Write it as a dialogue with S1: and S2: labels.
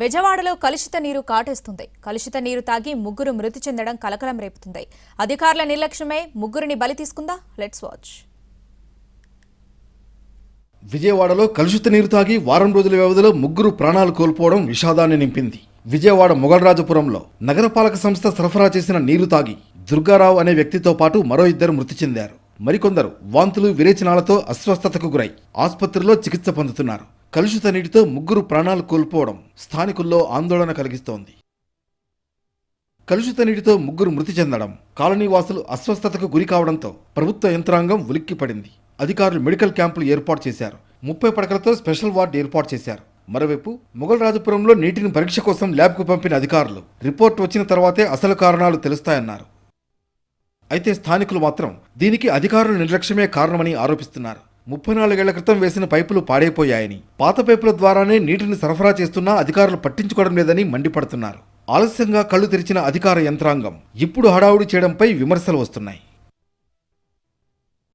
S1: బెజవాడలో కలుషిత నీరు కాటేస్తుంది. కలుషిత నీరు తాగి ముగ్గురు మృతి చెందడం కలకలం రేపుతుంది. అధికారుల నిర్లక్ష్యమే ముగ్గురిని బలి తీసుకుందా? లెట్స్ వాచ్
S2: విజయవాడలో కలుషిత నీరు తాగి వారం రోజుల వ్యవధిలో ముగ్గురు ప్రాణాలు కోల్పోవడం విషాదాన్ని నింపింది. విజయవాడ మొగల్రాజపురంలో నగరపాలక సంస్థ సరఫరా చేసిన నీరు తాగి దుర్గారావు అనే వ్యక్తితో పాటు మరో ఇద్దరు మృతి చెందారు. మరికొందరు వాంతులు విరేచనాలతో అస్వస్థతకు గురై ఆసుపత్రిలో చికిత్స పొందుతున్నారు. కలుషిత నీటితో ముగ్గురు ప్రాణాలు కోల్పోవడం స్థానికుల్లో ఆందోళన కలిగిస్తోంది. కలుషిత నీటితో ముగ్గురు మృతి చెందడం కాలనీ వాసులు అస్వస్థతకు గురి కావడంతో ప్రభుత్వ యంత్రాంగం ఉలిక్కిపడింది అధికారులు మెడికల్ క్యాంపులు ఏర్పాటు చేశారు. ముప్పై పడకలతో స్పెషల్ వార్డు ఏర్పాటు చేశారు. మరోవైపు మొఘల్ రాజపురంలో నీటిని పరీక్ష కోసం ల్యాబ్కు పంపిన అధికారులు రిపోర్ట్ వచ్చిన తర్వాతే అసలు కారణాలు తెలుస్తాయన్నారు. అయితే స్థానికులు మాత్రం దీనికి అధికారుల నిర్లక్ష్యమే కారణమని ఆరోపిస్తున్నారు. ముప్పై నాలుగేళ్ళ క్రితం వేసిన పైపులు పాడైపోయాయని. పాత పైపుల ద్వారానే నీటిని సరఫరా చేస్తున్నా అధికారులు పట్టించుకోవడం లేదని మండిపడుతున్నారు. ఆలస్యంగా కళ్ళు తెరిచిన అధికార యంత్రాంగం ఇప్పుడు హడావుడి చేయడంపై విమర్శలు వస్తున్నాయి.